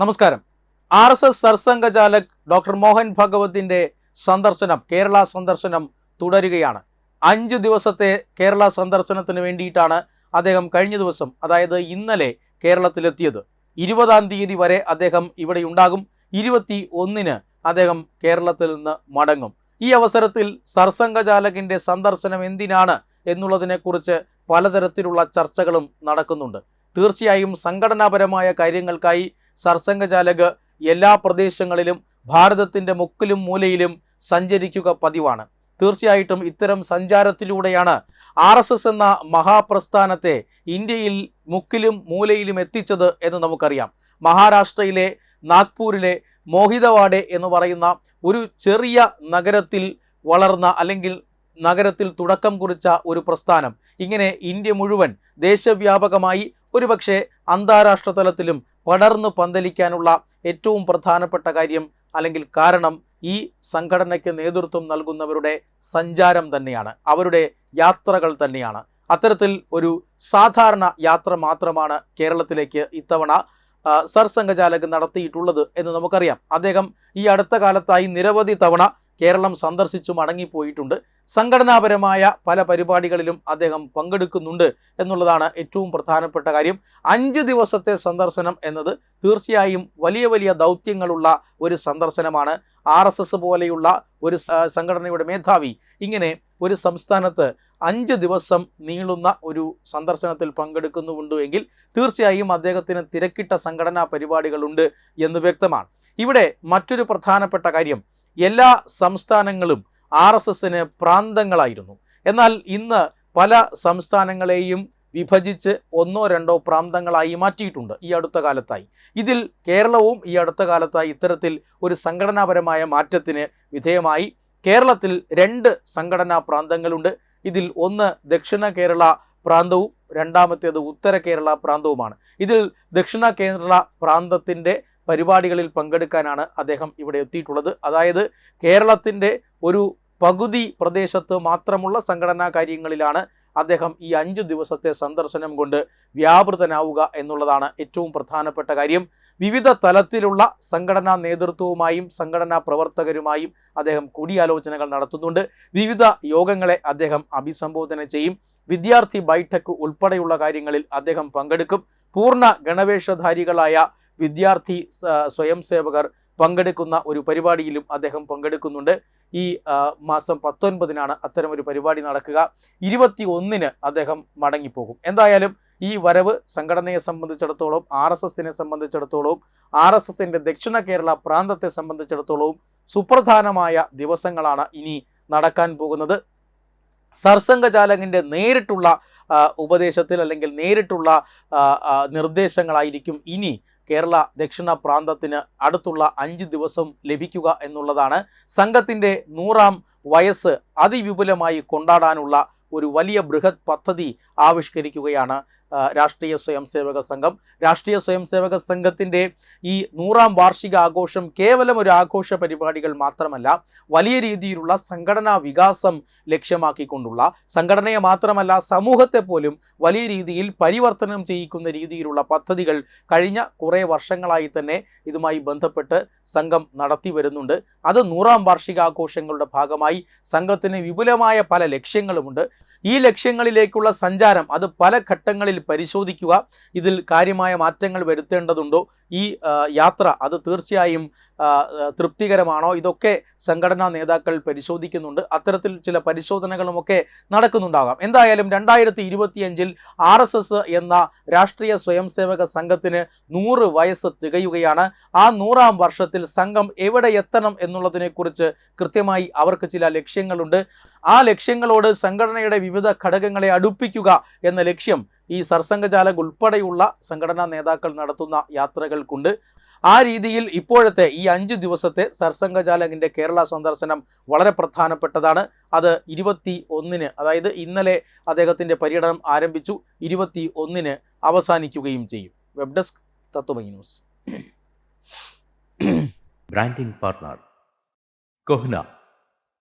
നമസ്കാരം. R S S Sarsanghchalak doctor Mohan ഭഗവതിന്റെ സന്ദർശനം കേരള സന്ദർശനം തുടരുകയാണ്. അഞ്ച് ദിവസത്തെ കേരള സന്ദർശനത്തിന് വേണ്ടിയിട്ടാണ് അദ്ദേഹം കഴിഞ്ഞ ദിവസം അതായത് ഇന്നലെ കേരളത്തിലെത്തിയത്. ഇരുപതാം തീയതി വരെ അദ്ദേഹം ഇവിടെ ഉണ്ടാകും. ഇരുപത്തി ഒന്നിന് അദ്ദേഹം കേരളത്തിൽ നിന്ന് മടങ്ങും. ഈ അവസരത്തിൽ സർസംഘചാലകിന്റെ സന്ദർശനം എന്തിനാണ് എന്നുള്ളതിനെക്കുറിച്ച് പലതരത്തിലുള്ള ചർച്ചകളും നടക്കുന്നുണ്ട്. തീർച്ചയായും സംഘടനാപരമായ കാര്യങ്ങൾക്കായി സർസംഘചാലക് എല്ലാ പ്രദേശങ്ങളിലും ഭാരതത്തിന്റെ മുക്കിലും മൂലയിലും സഞ്ചരിക്കുക പതിവാണ്. തീർച്ചയായിട്ടും ഇത്തരം സഞ്ചാരത്തിലൂടെയാണ് ആർ എസ് എസ് എന്ന മഹാപ്രസ്ഥാനത്തെ ഇന്ത്യയിൽ മുക്കിലും മൂലയിലും എത്തിച്ചത് എന്ന് നമുക്കറിയാം. മഹാരാഷ്ട്രയിലെ നാഗ്പൂരിലെ മോഹിതവാഡെ എന്ന് പറയുന്ന ഒരു ചെറിയ നഗരത്തിൽ വളർന്ന അല്ലെങ്കിൽ നഗരത്തിൽ തുടക്കം കുറിച്ച ഒരു പ്രസ്ഥാനം. ഇങ്ങനെ ഇന്ത്യ മുഴുവൻ ദേശവ്യാപകമായി ഒരുപക്ഷെ അന്താരാഷ്ട്ര തലത്തിലും പടർന്നു പന്തലിക്കാനുള്ള ഏറ്റവും പ്രധാനപ്പെട്ട കാര്യം അല്ലെങ്കിൽ കാരണം ഈ സംഘടനയ്ക്ക് നേതൃത്വം നൽകുന്നവരുടെ സഞ്ചാരം തന്നെയാണ്. അവരുടെ യാത്രകൾ തന്നെയാണ്. അത്തരത്തിൽ ഒരു സാധാരണ യാത്ര മാത്രമാണ് കേരളത്തിലേക്ക് ഇത്തവണ സർസംഘചാലക് നടത്തിയിട്ടുള്ളത് എന്ന് നമുക്കറിയാം. അദ്ദേഹം ഈ അടുത്ത കാലത്തായി നിരവധി തവണ കേരളം സന്ദർശിച്ചു മടങ്ങിപ്പോയിട്ടുണ്ട്. സംഘടനാപരമായ പല പരിപാടികളിലും അദ്ദേഹം പങ്കെടുക്കുന്നുണ്ട് എന്നുള്ളതാണ് ഏറ്റവും പ്രധാനപ്പെട്ട കാര്യം. അഞ്ച് ദിവസത്തെ സന്ദർശനം എന്നത് തീർച്ചയായും വലിയ വലിയ ദൗത്യങ്ങളുള്ള ഒരു സന്ദർശനമാണ്. ആർ എസ് എസ് പോലെയുള്ള ഒരു സംഘടനയുടെ മേധാവി ഇങ്ങനെ ഒരു സംസ്ഥാനത്ത് അഞ്ച് ദിവസം നീളുന്ന ഒരു സന്ദർശനത്തിൽ പങ്കെടുക്കുന്നുണ്ടെങ്കിൽ തീർച്ചയായും അദ്ദേഹത്തിന് തിരക്കിട്ട സംഘടനാ പരിപാടികളുണ്ട് എന്ന് വ്യക്തമാണ്. ഇവിടെ മറ്റൊരു പ്രധാനപ്പെട്ട കാര്യം എല്ലാ സംസ്ഥാനങ്ങളും ആർ എസ് എസിന് പ്രാന്തങ്ങളായിരുന്നു. എന്നാൽ ഇന്ന് പല സംസ്ഥാനങ്ങളെയും വിഭജിച്ച് ഒന്നോ രണ്ടോ പ്രാന്തങ്ങളായി മാറ്റിയിട്ടുണ്ട് ഈ അടുത്ത കാലത്തായി. ഇതിൽ കേരളവും ഈ അടുത്ത കാലത്തായി ഇത്തരത്തിൽ ഒരു സംഘടനാപരമായ മാറ്റത്തിന് വിധേയമായി. കേരളത്തിൽ രണ്ട് സംഘടനാ പ്രാന്തങ്ങളുണ്ട്. ഇതിൽ ഒന്ന് ദക്ഷിണ കേരള പ്രാന്തവും രണ്ടാമത്തേത് ഉത്തര കേരള പ്രാന്തവുമാണ്. ഇതിൽ ദക്ഷിണ കേരള പ്രാന്തത്തിന്റെ പരിപാടികളിൽ പങ്കെടുക്കാനാണ് അദ്ദേഹം ഇവിടെ എത്തിയിട്ടുള്ളത്. അതായത് കേരളത്തിന്റെ ഒരു പകുതി പ്രദേശത്ത് മാത്രമുള്ള സംഘടനാ കാര്യങ്ങളിലാണ് അദ്ദേഹം ഈ അഞ്ച് ദിവസത്തെ സന്ദർശനം കൊണ്ട് വ്യാപൃതനാവുക എന്നുള്ളതാണ് ഏറ്റവും പ്രധാനപ്പെട്ട കാര്യം. വിവിധ തലത്തിലുള്ള സംഘടനാ നേതൃത്വവുമായും സംഘടനാ പ്രവർത്തകരുമായും അദ്ദേഹം കൂടിയാലോചനകൾ നടത്തുന്നുണ്ട്. വിവിധ യോഗങ്ങളെ അദ്ദേഹം അഭിസംബോധന ചെയ്യും. വിദ്യാർത്ഥി ബൈഠക്ക് ഉൾപ്പെടെയുള്ള കാര്യങ്ങളിൽ അദ്ദേഹം പങ്കെടുക്കും. പൂർണ ഗണവേഷധാരികളായ വിദ്യാർത്ഥി സ്വയം സേവകർ പങ്കെടുക്കുന്ന ഒരു പരിപാടിയിലും അദ്ദേഹം പങ്കെടുക്കുന്നുണ്ട്. ഈ മാസം പത്തൊൻപതിനാണ് അത്തരം ഒരു പരിപാടി നടക്കുക. ഇരുപത്തി ഒന്നിന് അദ്ദേഹം മടങ്ങിപ്പോകും. എന്തായാലും ഈ വരവ് സംഘടനയെ സംബന്ധിച്ചിടത്തോളം ആർ എസ് എസിനെ സംബന്ധിച്ചിടത്തോളം ആർ എസ് എസിന്റെ ദക്ഷിണ കേരള പ്രാന്തത്തെ സംബന്ധിച്ചിടത്തോളവും സുപ്രധാനമായ ദിവസങ്ങളാണ് ഇനി നടക്കാൻ പോകുന്നത്. സർസംഘചാലകന്റെ നേരിട്ടുള്ള ഉപദേശത്തിൽ അല്ലെങ്കിൽ നേരിട്ടുള്ള നിർദ്ദേശങ്ങളായിരിക്കും ഇനി കേരള ദക്ഷിണ പ്രാന്തത്തിന് അടുത്തുള്ള അഞ്ച് ദിവസം ലഭിക്കുക എന്നുള്ളതാണ് സംഘത്തിന്റെ നൂറാം വയസ്സ് അതിവിപുലമായി കൊണ്ടാടാനുള്ള ഒരു വലിയ ബൃഹത് പദ്ധതി ആവിഷ്കരിക്കുകയാണ് രാഷ്ട്രീയ സ്വയംസേവക സംഘം. രാഷ്ട്രീയ സ്വയംസേവക സംഘത്തിന്റെ ഈ നൂറാം വാർഷിക ആഘോഷം കേവലം ഒരു ആഘോഷ പരിപാടികൾ മാത്രമല്ല വലിയ രീതിയിലുള്ള സംഘടനാ വികാസം ലക്ഷ്യമാക്കിക്കൊണ്ടുള്ള സംഘടനയെ മാത്രമല്ല സമൂഹത്തെ പോലും വലിയ രീതിയിൽ പരിവർത്തനം ചെയ്യിക്കുന്ന രീതിയിലുള്ള പദ്ധതികൾ കഴിഞ്ഞ കുറേ വർഷങ്ങളായി തന്നെ ഇതുമായി ബന്ധപ്പെട്ട് സംഘം നടത്തി വരുന്നുണ്ട്. അത് നൂറാം വാർഷികാഘോഷങ്ങളുടെ ഭാഗമായി സംഘത്തിന് വിപുലമായ പല ലക്ഷ്യങ്ങളുമുണ്ട്. ഈ ലക്ഷ്യങ്ങളിലേക്കുള്ള സഞ്ചാരം അത് പല ഘട്ടങ്ങളിൽ പരിശോധിക്കുക. ഇതിൽ കാര്യമായ മാറ്റങ്ങൾ വരുത്തേണ്ടതുണ്ടോ? ഈ യാത്ര അത് തീർച്ചയായും തൃപ്തികരമാണോ? ഇതൊക്കെ സംഘടനാ നേതാക്കൾ പരിശോധിക്കുന്നുണ്ട്. അത്തരത്തിൽ ചില പരിശോധനകളുമൊക്കെ നടക്കുന്നുണ്ടാകാം. എന്തായാലും രണ്ടായിരത്തി ഇരുപത്തിയഞ്ചിൽ ആർ എസ് എസ് എന്ന രാഷ്ട്രീയ സ്വയംസേവക സംഘത്തിന് നൂറ് വയസ്സ് തികയുകയാണ്. ആ നൂറാം വർഷത്തിൽ സംഘം എവിടെ എത്തണം എന്നുള്ളതിനെക്കുറിച്ച് കൃത്യമായി അവർക്ക് ചില ലക്ഷ്യങ്ങളുണ്ട്. ആ ലക്ഷ്യങ്ങളോട് സംഘടനയുടെ വിവിധ ഘടകങ്ങളെ അടുപ്പിക്കുക എന്ന ലക്ഷ്യം ഈ സർസംഘചാലക് ഉൾപ്പെടെയുള്ള സംഘടനാ നേതാക്കൾ നടത്തുന്ന യാത്രകൾക്കുണ്ട് ആ രീതിയിൽ ഇപ്പോഴത്തെ ഈ അഞ്ച് ദിവസത്തെ സർസംഘചാലകിന്റെ കേരള സന്ദർശനം വളരെ പ്രധാനപ്പെട്ടതാണ്. അത് ഇരുപത്തി ഒന്നിന് അതായത് ഇന്നലെ അദ്ദേഹത്തിന്റെ പര്യടനം ആരംഭിച്ചു. ഇരുപത്തി ഒന്നിന് അവസാനിക്കുകയും ചെയ്യും. Web desk Tatvamayi news. Branding partner CoHNA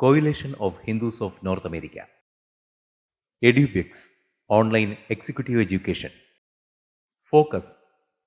coalition of Hindus of north America Edubix online executive education Focus,